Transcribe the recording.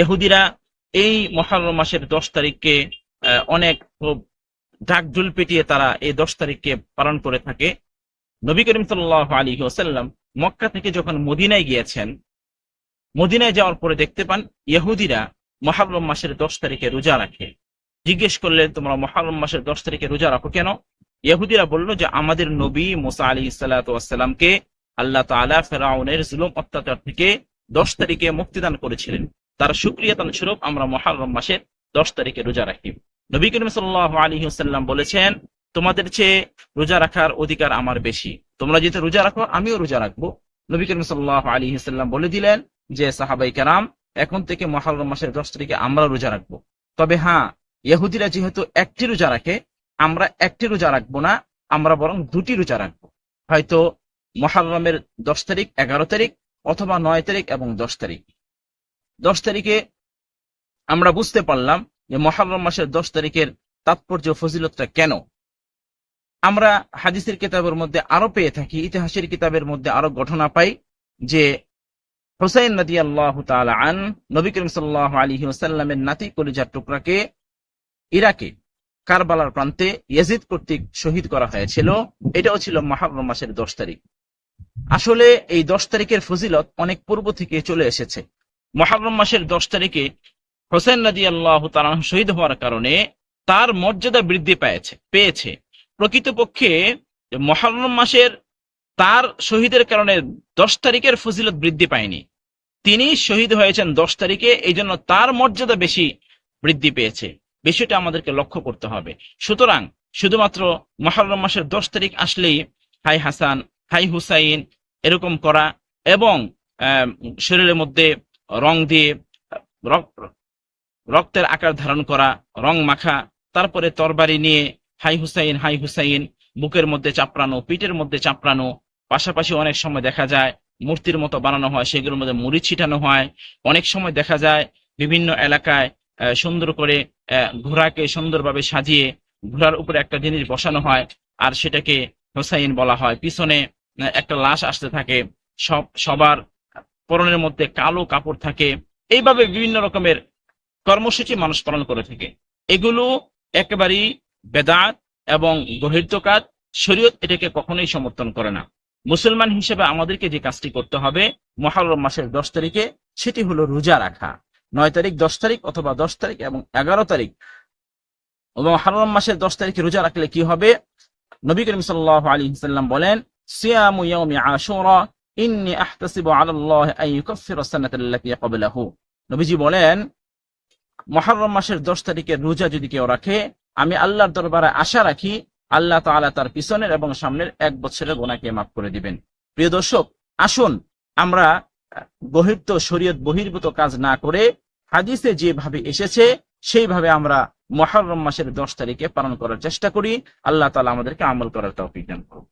ইহুদিরা এই মহরম মাসের দশ তারিখকে অনেক খুব ঢাকঢুল পেটিয়ে তারা এই দশ তারিখকে পালন করে থাকে। নবী করিম সাল্লাহ আলী ওসাল্লাম মক্কা থেকে যখন মদিনায় গিয়েছেন, মদিনায় যাওয়ার পরে দেখতে পান ইহুদিরা মহরম মাসের দশ তারিখে রোজা রাখে। জিজ্ঞেস করলেন, তোমরা মহরম মাসের দশ তারিখে রোজা রাখো কেন? ইহুদিরা বলল যে, আমাদের নবী মোসা আলী সাল্লাতামকে আল্লাহ তাআলা ফেরাউনের জুলুম অত্যাচার থেকে দশ তারিখে মুক্তিদান করেছিলেন। তার সুক্রিয়াতান স্বরূপ আমরা মহরম মাসের দশ তারিখে রোজা রাখি। নবী করিম সাল্লাহ আলী সাল্লাম বলেছেন, তোমাদের চেয়ে রোজা রাখার অধিকার আমার বেশি। তোমরা যেহেতু রোজা রাখো, আমিও রোজা রাখব। নবী করিম সাল্লাহ আলী সাল্লাম বলে দিলেন যে, সাহাবাই কারাম, এখন থেকে মহরম মাসের দশ তারিখে আমরা রোজা রাখব। তবে হ্যাঁ ইহুদিরা যেহেতু একটি রোজা রাখে, আমরা একটি রোজা রাখব না, আমরা বরং দুটি রোজা রাখব। হয়তো মহারমের দশ তারিখ, এগারো তারিখ, অথবা নয় তারিখ এবং দশ তারিখ। দশ তারিখে আমরা বুঝতে পারলাম যে মহারম মাসের দশ তারিখের তাৎপর্য ফজিলতটা কেন? আমরা হাদিসের কিতাবের মধ্যে আরও পেয়ে থাকি, ইতিহাসের কিতাবের মধ্যে আরও ঘটনা পাই যে হুসাইন নদী আল্লাহ আন, নবী করিম সাল্লাহ আলী ওসাল্লামের নাতি কলিজার টুকরাকে ইরাকে, কারবালার প্রান্তে ইয়াজিদ কর্তৃক শহীদ করা হয়েছিল। এটাও ছিল মহারম মাসের দশ তারিখ। আসলে এই দশ তারিখের ফজিলত অনেক পূর্ব থেকে চলে এসেছে। মহারম মাসের দশ তারিখে হোসেন নদী আল্লাহ তালাহ শহীদ হওয়ার কারণে তার মর্যাদা বৃদ্ধি পেয়েছে পেয়েছে। প্রকৃতপক্ষে মহারম মাসের তার শহীদের কারণে দশ তারিখের ফজিলত বৃদ্ধি পায়নি। তিনি শহীদ হয়েছেন দশ তারিখে এই জন্য তার মর্যাদা বেশি বৃদ্ধি পেয়েছে। বিষয়টা আমাদেরকে লক্ষ্য করতে হবে। সুতরাং শুধুমাত্র মহরম মাসের দশ তারিখ আসলেই হাই হাসান, হাই হুসাইন এরকম করা এবং শরীরের মধ্যে রং দিয়ে, রক- রক্তের আকার ধারণ করা, রং মাখা, তারপরে তরবারি নিয়ে হাই হুসাইন হাই হুসাইন, বুকের মধ্যে চাপড়ানো, পিঠের মধ্যে চাপড়ানো, পাশাপাশি অনেক সময় দেখা যায় মূর্তির মতো বানানো হয়, সেগুলোর মধ্যে মুড়ি ছিটানো হয়। অনেক সময় দেখা যায় বিভিন্ন এলাকায় সুন্দর করে ঘোড়াকে সুন্দরভাবে সাজিয়ে ঘোড়ার উপরে একটা জিনিস বসানো হয় আর সেটাকে হোসাইন বলা হয়। পিছনে একটা লাশ আসতে থাকে। সব, সবার পরনের মধ্যে কালো কাপড় থাকে। এইভাবে বিভিন্ন রকমের কর্মসূচি মানুষ পালন করে থাকে। এগুলো একেবারেই বেদাত এবং গহির্তকাত শরীয়ত এটাকে কখনোই সমর্থন করে না। মুসলমান হিসেবে আমাদেরকে যে কাজটি করতে হবে মহারম মাসের দশ তারিখে, সেটি হলো রোজা রাখা। নয় তারিখ দশ তারিখ অথবা দশ তারিখ এবং এগারো তারিখ। মহারম মাসের দশ তারিখে রোজা রাখলে কি হবে? নবী করিম সাল্লাহ আলী সাল্লাম বলেন, সিয়ামু আশুরা ইন্নি আহতাসিবু আলাল্লাহ আন ইউকাফফিরা সানাতাল লাতী ক্বাবলাহু নবীজি বলেন মহরম মাসের দশ তারিখের রোজা যদি কেউ রাখে আমি আল্লাহর দরবারে আশা রাখি আল্লাহ তাআলা তার পিছনের এবং সামনের এক বছরের গোনাকে মাফ করে দিবেন। প্রিয় দর্শক আসুন আমরা আহ, বহির্ত শরীয়ত বহির্ভূত কাজ না করে হাদিসে যেভাবে এসেছে সেইভাবে আমরা মহরম মাসের দশ তারিখে পালন করার চেষ্টা করি। আল্লাহ তাআলা আমাদেরকে আমল করার তৌফিক দান করুন